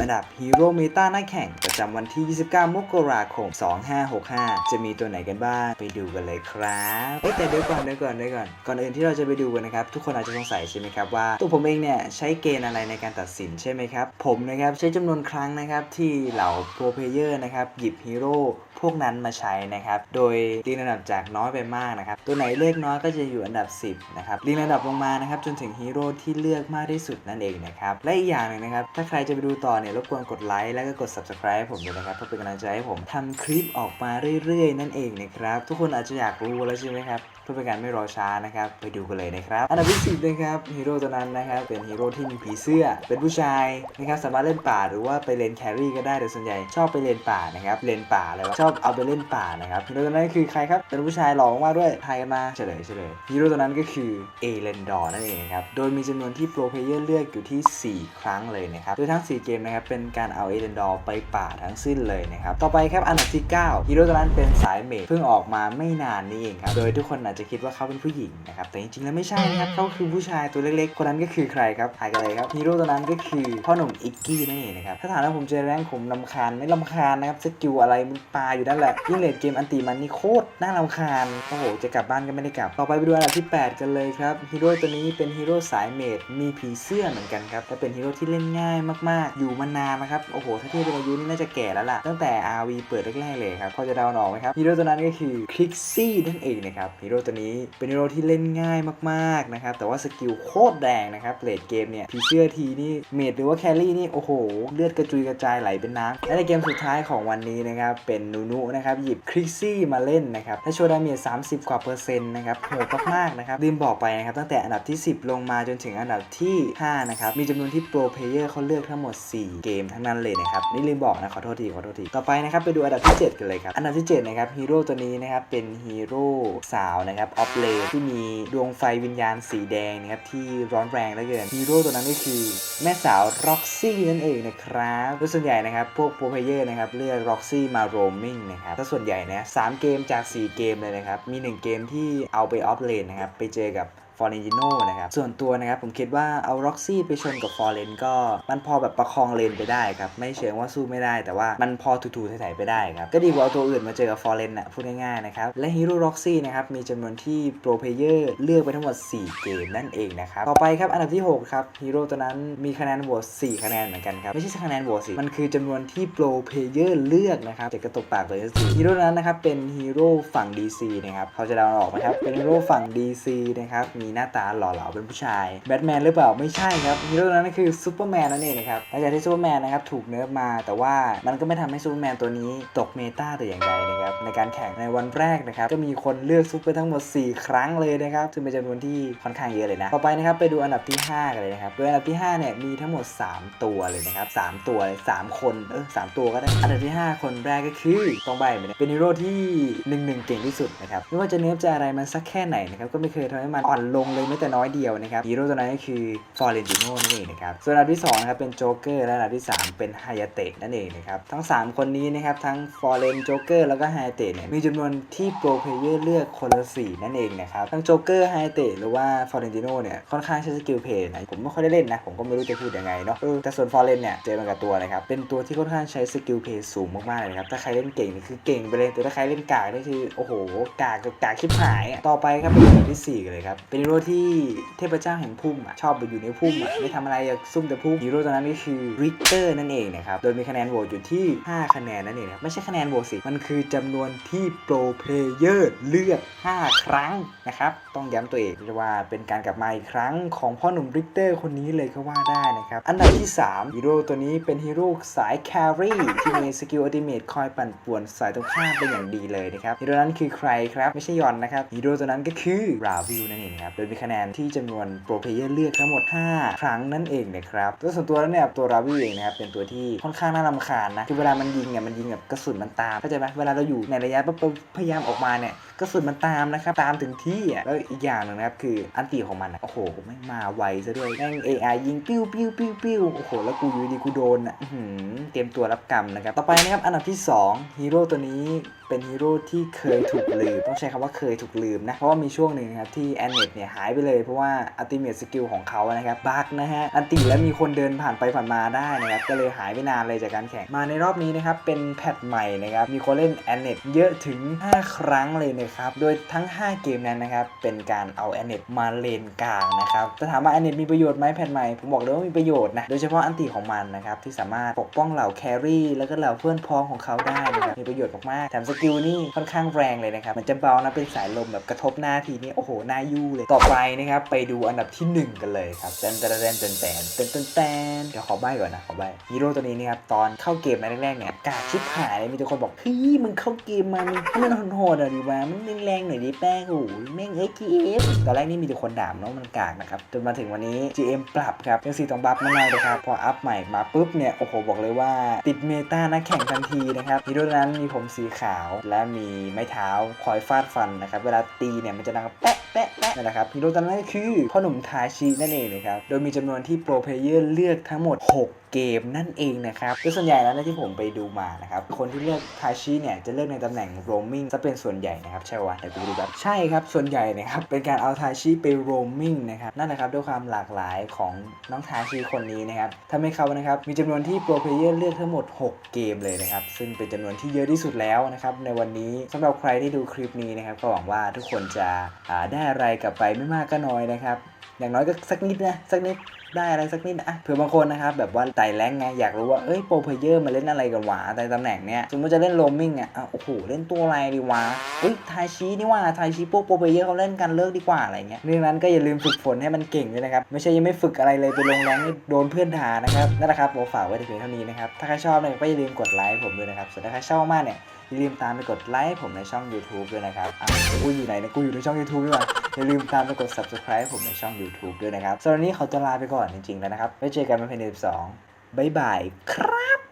อันดับฮีโร่เมตาหน้าแข่งประจำวันที่ 29 มกราคม 2565 จะมีตัวไหนกันบ้าง ไปดูกันเลยครับเอ้แต่เดี๋ยวก่อนเดี๋ยวก่อนเดี๋ยวก่อน ก่อนอื่นที่เราจะไปดูกันนะครับ ทุกคนอาจจะสงสัยใช่ไหมครับว่า ตัวผมเองเนี่ย ใช้เกณฑ์อะไรในการตัดสินใช่ไหมครับ ผมนะครับ ใช้จำนวนครั้งนะครับที่เหล่าโปรเพเยอร์นะครับหยิบฮีโร่ พวกนั้นมาใช้นะครับ โดยเรียงลำดับจากน้อยไปมากนะครับ ตัวไหนเลขน้อยก็จะอยู่อันดับ 10 นะครับเรียงลำดับลงมานะครับ จนถึงฮีโร่ที่เลือกมากที่สุดนั่นเองนะครับ และอีกอย่างหนึ่งนะครับ ถ้าใครจะไปดูต่อเนี่ยรบกวนกดไลค์แล้วก็กด subscribe ผมด้วยนะครับเพื่อเป็นกำลังใจให้ผมทำคลิปออกมาเรื่อยๆ นั่นเองนะครับ ทุกคนอาจจะอยากรู้แล้วใช่ไหมครับ พื่อเป็นการไม่รอช้านะครับ ไปดูกันเลยนะครับ อันดับที่สิบนะครับฮีโร่ตัวนั้นนะครับเป็นฮีโร่ที่มีผีเสื้อ เป็นผู้ชายนะครับสามารถเล่นป่าหรือว่าไปเลนแครี่ก็ได้แต่ส่วนใหญ่ชอบไปเลนป่านะครับเลนป่าเลยวะชอบเอาไปเล่นป่านะครับฮีโร่ตัวนั้นคือใครครับเป็นผู้ชายหล่อมากๆด้วยทายกันมาเฉลยเฉลยฮีโร่ตัวนั้นก็คือเอเลนดอร์นั่นเองครับโดยมีจำนวนที่โปรเพลเยอร์เลือกอยู่ที่ 4 ครั้งเลยนะครับโดยทั้ง 4 เกมนะครับเป็นการเอาเอเลนดอร์ไปป่าทั้งสิ้นเลยนะครับต่อไปครับอันดับที่9ฮีโร่ตัวนั้นเป็นสายเมจเพิ่งออกมาไม่นานนี่เองครับโดยทุกคนอาจจะจะคิดว่าเขาเป็นผู้หญิงนะครับ แต่จริงๆแล้วไม่ใช่นะครับเขาคือผู้ชายตัวเล็กๆ คนนั้นก็คือใครครับถ่ายกันเลยครับฮีโร่ตัวนั้นก็คือพ่อหนุ่มอิกกี้นั่นเองนะครับ ถ้าถามว่าผมเจอแรงผมลำคาญไม่ลำคาญนะครับสกิลอะไรมันปลาอยู่นั่นแหละยิ่งเลดเกมอันตีมันนี่โคตรน่ารำคาญโอ้โหจะกลับบ้านก็ไม่ได้กลับ ต่อไปไปดูอันดับที่ 8 กันเลยครับฮีโร่ตัวนี้เป็นฮีโร่สายเมดมีผีเสื้อเหมือนกันครับและเป็นฮีโร่ที่เล่นง่ายมากๆ อยู่มานานนะครับโอ้โหถ้าเทียบเป็นอายุนี่น่าจะแก่แล้วล่ะตั้งแต่ RV เปิดแรกๆเลยครับพอจะเดาออกไหมครับฮีโร่ตัวนั้นก็คือคลิกซี่นั่นเองนะครับฮีโร่ตัวนี้เป็นฮีโร่ที่เล่นง่ายมากๆนะครับแต่ว่าสกิลโคตรแรงนะครับเลดเกมเนี่ยผีเสื้อทีนี่เมดหรือว่าแครี่นี่โอ้โห เลือดกระจุยกระจายไหลเป็นน้ำและในเกมสุดท้ายของวันนี้นะครับเป็นนูนูนะครับหยิบคลิกซี่มาเล่นนะครับและโชว์ดาเมจ30 กว่าเปอร์เซ็นต์นะครับโหดมากๆนะครับลืมบอกไปนะครับตั้งแต่อันดับที่ 10 ลงมาจนถึงอันดับที่ 5 นะครับ มีจำนวนที่โปรเพลเยอร์เขาเลือกทั้งหมด 4 เกมทั้งนั้นเลยนะครับ นี่ลืมบอกนะ ขอโทษที ขอโทษที ต่อไปนะครับ ไปดูอันดับที่ 7 กันเลยครับ อันดับที่ 7 นะครับฮีโร่ตัวนี้นะครับ เป็นฮีโร่สาวนะครับออฟเลนที่มีดวงไฟวิญญาณสีแดงนะครับที่ร้อนแรงเหลือเกินฮีโร่ตัวนั้นก็คือ แม่สาวร็อกซี่นั่นเองนะครับโดยส่วนใหญ่นะครับพวกโปรเพเยอร์นะครับเลือกร็อกซี่มาโรมมิ่งนะครับถ้าส่วนใหญ่นะสามเกมจาก 4 เกมเลยนะครับมี 1 เกมที่เอาไปออฟเลนนะครับไปเจอกับ ฟอร์เรนจิโนนะครับส่วนตัวนะครับผมคิดว่าเอาร็อกซี่ไปชนกับฟอร์เรนก็มันพอแบบประคองเลนไปได้ครับไม่เชิงว่าสู้ไม่ได้ แต่ว่ามันพอถูๆไถ่ๆไปได้ครับก็ดีกว่าเอาตัวอื่นมาเจอกับฟอร์เรนน่ะพูดง่ายๆนะครับและฮีโร่ร็อกซี่นะครับมีจำนวนที่โปรเพเยอร์เลือกไปทั้งหมด 4 เกมนั่นเองนะครับต่อไปครับอันดับที่ 6 ครับฮีโร่ตัวนั้นมีคะแนนโหวต4คะแนนเหมือนกันครับไม่ใช่คะแนนโหวตสิมันคือจำนวนที่โปรเพเยอร์เลือกนะครับจะกระตกปากเลยสิฮีโร่นั้นนะครับเป็นฮีโร่ฝั่ง DC นะครับเขาจะเดาออกไหมครับเป็นฮีโร่ฝั่ง DC นะครับมีหน้าตาหล่อเหลาเป็นผู้ชายแบทแมนหรือเปล่าไม่ใช่ครับฮีโร่นั้นคือซูเปอร์แมนนั่นเองนะครับหลังจากที่ซูเปอร์แมนนะครับถูกเนิร์ฟมา แต่ว่ามันก็ไม่ทำให้ซูเปอร์แมนตัวนี้ตกเมตาแต่อย่างใดนะครับในการแข่งในวันแรกนะครับก็มีคนเลือกซูเปอร์ทั้งหมด 4 ครั้งเลยนะครับซึ่งเป็นจำนวนที่ค่อนข้างเยอะเลยนะต่อไปนะครับไปดูอันดับที่ 5 กันเลยนะครับโดยอันดับที่5เนี่ยมีทั้งหมด 3 ตัวเลยนะครับ3ตัวเลย3คนเออสามตัวก็ได้อันดับที่ 5 คนแรกก็คือต้องใบไปเนี่ยเป็นฮีโร่ที่หนึ่งหนึ่งเก่งที่สุดนะครับไม่ว่าจะเนิร์ฟจะอะไรมันสักแค่ไหนนะครับก็ไม่เคยทำให้มันอ่อนลงงเลยแม้แต่น้อยเดียวนะครับฮีโร่ตัวนั้นก็คือฟอร์เรนติโนนั่นเองนะครับส่วนอันดับที่2นะครับเป็นโจ๊กเกอร์และอันดับที่ 3 เป็นไฮยาเตะนั่นเองนะครับทั้ง 3 คนนี้นะครับทั้งฟอร์เรนโจ๊กเกอร์แล้วก็ไฮยาเตะเนี่ยมีจำนวนที่โปรเพลเยอร์เลือกคนละสี่นั่นเองนะครับทั้งโจ๊กเกอร์ไฮยาเตะหรือว่าฟอร์เรนติโนเนี่ยค่อนข้างใช้สกิลเพย์นะผมไม่ค่อยได้เล่นนะผมก็ไม่รู้จะพูดยังไงเนาะแต่ส่วนฟอร์เรนเนี่ยเจอมันกับตัวนะครับเป็นตัวที่ค่อนข้างใช้สกิลเพย์สูงมากๆเลยครับถ้าใครเล่นเก่งนี่คือเก่งไปเลยแต่ถ้าใครเล่นกากนี่คือโอ้โหกากกับกากชิบหาย ต่อไปครับเป็นอันดับที่สี่กันเลยครับเป็นร่ที่เทพเจ้าแห่งพุ่มอะชอบไปอยู่ในพุ่มอะไม่ทำอะไรอะซุ่มแต่พุ่มฮีโร่ตัวนั้นก็คือริกเตอร์นั่นเองนะครับโดยมีคะแนนโหวตอยู่ที่ 5 คะแนนนั่นเองนะไม่ใช่คะแนนโหวตสิมันคือจำนวนที่โปรเพลเยอร์เลือก 5 ครั้งนะครับต้องย้ำตัวเองว่าเป็นการกลับมาอีกครั้งของพ่อหนุ่มริกเตอร์คนนี้เลยก็ว่าได้นะครับอันดับที่3ฮีโร่ตัวนี้เป็นฮีโร่สายแครี่ที่มีสกิลอัลติเมทคอยปั่นป่วนสายตรงข้ามเป็นอย่างดีเลยนะครับฮีโร่นั้นคือใครครับไม่ใช่ยอนนะครับฮีโร่ตัวนั้นก็คือราวิลนั่นเองครับโดยมีคะแนนที่จำนวนโปรเพเยอร์เลือกทั้งหมด 5 ครั้งนั่นเองนะครับตัวส่วนตัวแล้วเนี่ยตัวราวิลเองนะครับเป็นตัวที่ค่อนข้างน่ารำคาญนะคือเวลามันยิงเนี่ยมันยิงแบบกระสุนมันตามเข้าใจไหมเวลาเราอยู่ในระยะปุ๊บปุ๊บพยายามออกมาเนี่ยกระสุนมันตามนะครับตามถึงที่อะแล้วอีกอย่างหนึ่งนะครับคืออันตีของมันอะโอ้โหไม่มาไวซะด้วยแม่ง AI ยิงปิ้วปิ้วปิ้วปิ้วโอ้โหแล้วกูอยู่ดีกูโดนอะอื้อหือเตรียมตัวรับกรรมนะครับต่อไปนะครับอันดับที่ 2ฮีโร่ตัวนี้ เป็นฮีโร่ที่เคยถูกลืม ต้องใช้คำว่าเคยถูกลืมนะ เพราะว่ามีช่วงหนึ่งนะครับที่แอนเนตเนี่ยหายไปเลยเพราะว่าอัลติเม e สกิลของเขานะครับบั๊กนะฮะ อันติแล้วมีคนเดินผ่านไปผ่านมาได้นะครับ ก็เลยหายไปนานเลยจากการแข่ง มาในรอบนี้นะครับ เป็นแพทใหม่นะครับ มีคนเล่นแอนเนตเยอะถึง 5 ครั้งเลยนะครับ โดยทั้ง 5 เกมนั้นนะครับ เป็นการเอาแอนเนตมาเลนกลางนะครับจะถามว่าแอนเนตมีประโยชน์ไหมแพทใหม่ ผมบอกเลยว่ามีประโยชน์นะ โดยเฉพาะอันติของมันนะครับที่สามารถปกป้องเหล่าแครี่แล้วก็เหล่าเพื่อนพ้องของเขาได้นะครับ มีประโยชน์มากๆแถมสกิลนี่ค่อนข้างแรงเลยนะครับ มันจะเบานะเป็นสายลมแบบกระทบหน้าทีนี้โอ้โหหน้ายู่เลย ต่อไปนะครับไปดูอันดับที่ 1 กันเลยครับแตนแตนแตนแตนแตนแตนแเดี๋ยวขอใบก่อนนะขอใบ้ฮีโร่ตัวนี้นะครับตอนเข้าเกมมาแรกๆเนี่ยกาชิบหายเลยมีแต่คนบอกเฮ้ยมึงเข้าเกมมาให้มันโหดๆหน่อดิวะมันแรงๆหน่อยดิแป้งโอ้ยแม่งเอ้ยจีเอฟตอนแรกนี่มีแต่คนด่าน้องมันกากนะครับจนมาถึงวันนี้ GM ปรับครับยังสีตองบัฟมาหน่อยครับพออัพใหม่มาปุ๊บเนี่ยโอ้โหบอกเลยว่าติดเมตานัแข่งทันทีนะครับฮีโร่นั้นมีผมสีขาวและมีไม้เท้าคอยฟาดฟันนะครับ เวลาตีเนี่ยมันจะดังแปะแปะแปะนั่นแหละครับฮีโร่ตัวนั้นคือพ่อหนุ่มทาชินั่นเองนะครับ โดยมีจำนวนที่โปรเพลเยอร์เลือกทั้งหมด 6 เกมนั่นเองนะครับโดยส่วนใหญ่แล้วนะที่ผมไปดูมานะครับคนที่เลือกทาชิเนี่ยจะเลือกในตำแหน่งโรมมิ่งจะเป็นส่วนใหญ่นะครับใช่วะเดี๋ยวกูดูแบบใช่ครับส่วนใหญ่นะครับเป็นการเอาทาชิไปโรมมิ่งนะครับนั่นแหละครับด้วยความหลากหลายของน้องทาชิคนนี้นะครับทำให้เขานะครับมีจำนวนที่โปรเพลเยอร์เลือกทั้งหมด 6 เกมเลยนะครับซึ่งเป็นจำนวนที่เยอะที่สุดแล้วนะครับในวันนี้สำหรับใครที่ดูคลิปนี้นะครับก็หวังว่าทุกคนจะได้อะไรกลับไปไม่มากก็น้อยนะครับ อย่างน้อยก็สักนิดนะสักนิดได้อะไรสักนิดนะอะเผื่อบางคนนะครับแบบว่าไต่แรงไงอยากรู้ว่าเอ้ยโปรเพเยอร์มาเล่นอะไรกันวะในตำแหน่งเนี้ยสมมติจะเล่นโรมมิ่งอะอะโอ้โหเล่นตัวอะไรดีวะเอ้ยทายชีนี่ว่าทายชีพวกโปรเพเยอร์เขาเล่นกันเลิกดีกว่าอะไรเงี้ยเรื่องนั้นก็อย่าลืมฝึกฝนให้มันเก่งด้วยนะครับไม่ใช่ยังไม่ฝึกอะไรเลยไปลงแรงโดนเพื่อนด่านะครับนั่นแหละครับผมฝากไว้แต่เพียงเท่านี้นะครับถ้าใครชอบเนี่ยก็อย่าลืมกดไลค์ผมด้วยนะครับส่วนถ้าใครชอบมากเนี่ย อย่าลืมตามไปกดไลค์ผมในช่อง YouTube ด้วยนะครับอ้าวกูอยู่ไหนนะกูอยู่ในช่อง YouTube ด้วยอย่าลืมตามไปกด Subscribe ผมในช่อง YouTube ด้วยนะครับสำหรับวันนี้เขาจะลาไปก่อนจริงๆแล้วนะครับไว้เจอกันในเพลง12บ๊ายบายครับ